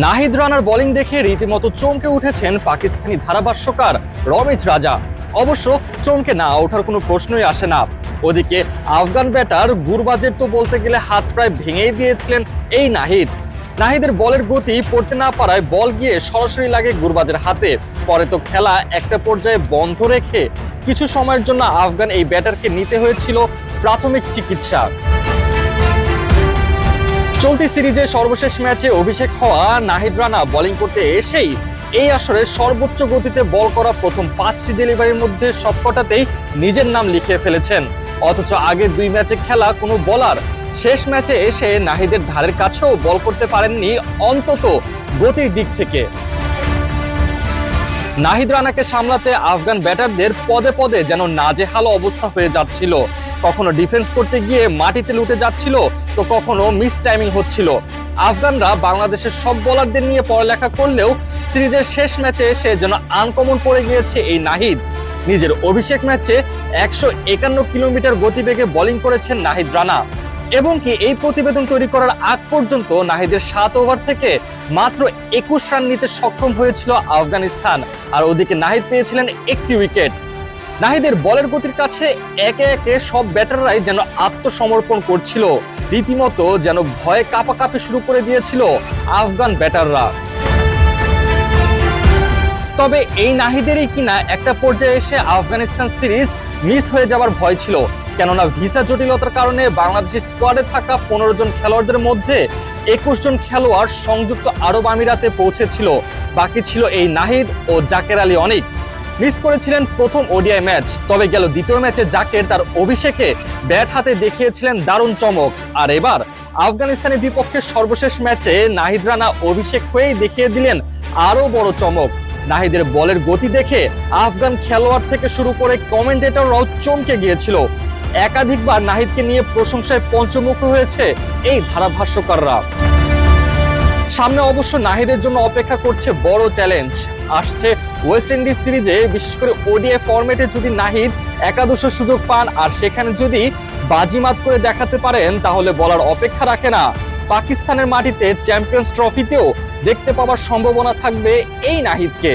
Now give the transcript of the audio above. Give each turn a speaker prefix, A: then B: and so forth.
A: নাহিদ রানার bowling দেখে রীতিমতো চমকে উঠেছেন পাকিস্তানি ধারাভাষ্যকার রমেশ রাজা। অবশ্য চমকে না ওঠার কোনো প্রশ্নই আসে না। ওদিকে আফগান ব্যাটার গুরবাজের তো বলতে গেলে হাত প্রায় ভেঙেই দিয়েছিলেন এই নাহিদ। নাহিদের বলের গতি পড়তে না পারায় বল গিয়ে সরাসরি লাগে গুরবাজের হাতে। পরে তো খেলা একটা পর্যায়ে বন্ধ রেখে কিছু সময়ের জন্য আফগান এই ব্যাটারকে নিতে হয়েছিল প্রাথমিক চিকিৎসা। চলতি সিরিজের সর্বশেষ ম্যাচে অভিষেক হওয়া নাহিদ রানা বোলিং করতে এসেই এই আসরে সর্বোচ্চ গতিতে বল করা প্রথম পাঁচটি ডেলিভারির মধ্যে সবকটাতেই নিজের নাম লিখে ফেলেছেন। অথচ আগের দুই ম্যাচে খেলা কোনো বলার শেষ ম্যাচে এসে নাহিদের ধারের কাছেও বল করতে পারেননি অন্তত গতির দিক থেকে। নাহিদ রানাকে সামলাতে আফগান ব্যাটারদের পদে পদে যেন নাজেহাল অবস্থা হয়ে যাচ্ছিল। কখনো ডিফেন্স করতে গিয়ে মাটিতে লুটে যাচ্ছিল, তো কখনো মিস টাইমিং হচ্ছিল। আফগানরা বাংলাদেশের সব বোলারদের নিয়ে পড়ালেখা করলেও সিরিজের শেষ ম্যাচে এসে যেন আনকমন পড়ে গিয়েছে এই নাহিদ। নিজের অভিষেক ম্যাচে একশো একান্ন কিলোমিটার গতিবেগে বোলিং করেছেন নাহিদ রানা। এবং কি এই প্রতিবেদন তৈরি করার আগ পর্যন্ত নাহিদের সাত ওভার থেকে মাত্র একুশ রান নিতে সক্ষম হয়েছিল আফগানিস্তান। আর ওদিকে নাহিদ পেয়েছিলেন একটি উইকেট নাহিদের বলের গতির কাছে একে একে সব ব্যাটাররাই যেন আত্মসমর্পণ করছিল। রীতিমতো যেন ভয়ে কাঁপাকাঁপি শুরু করে দিয়েছিল আফগান ব্যাটাররা। তবে এই নাহিদেরই কিনা একটা পর্যায়ে এসে আফগানিস্তান সিরিজ মিস হয়ে যাওয়ার ভয় ছিল। কেননা ভিসা জটিলতার কারণে বাংলাদেশি স্কোয়াডে থাকা পনেরো জন খেলোয়াড়দের মধ্যে একুশ জন খেলোয়াড় সংযুক্ত আরব আমিরাতে পৌঁছেছিল। বাকি ছিল এই নাহিদ ও জাকের আলী অনিক। মিস করেছিলেন প্রথম ওডিআই ম্যাচ, তবে গেল দ্বিতীয় ম্যাচে জাকের তার অভিষেকে ব্যাট হাতে দেখিয়েছিলেন দারুণ চমক। আর এবার আফগানিস্তানের বিপক্ষে সর্বশেষ ম্যাচে নাহিদ রানা অভিষেক হয়েই দেখিয়ে দিলেন আরও বড় চমক। নাহিদের বলের গতি দেখে আফগান খেলোয়াড় থেকে শুরু করে কমেন্টেটররাও চমকে গিয়েছিল। একাধিকবার নাহিদকে নিয়ে প্রশংসায় পঞ্চমুখ হয়েছে এই ধারাভাষ্যকাররা। সামনে অবশ্য নাহিদের জন্য অপেক্ষা করছে বড় চ্যালেঞ্জ। আসছে ওয়েস্ট ইন্ডিজ সিরিজে, বিশেষ করে ওডিএ ফরম্যাটে যদি নাহিদ একাদশের সুযোগ পান, আর সেখানে যদি বাজিমাত করে দেখাতে পারেন, তাহলে বলার অপেক্ষা রাখে না। পাকিস্তানের মাটিতে চ্যাম্পিয়ন্স ট্রফিতেও দেখতে পাওয়ার সম্ভাবনা থাকবে এই নাহিদকে।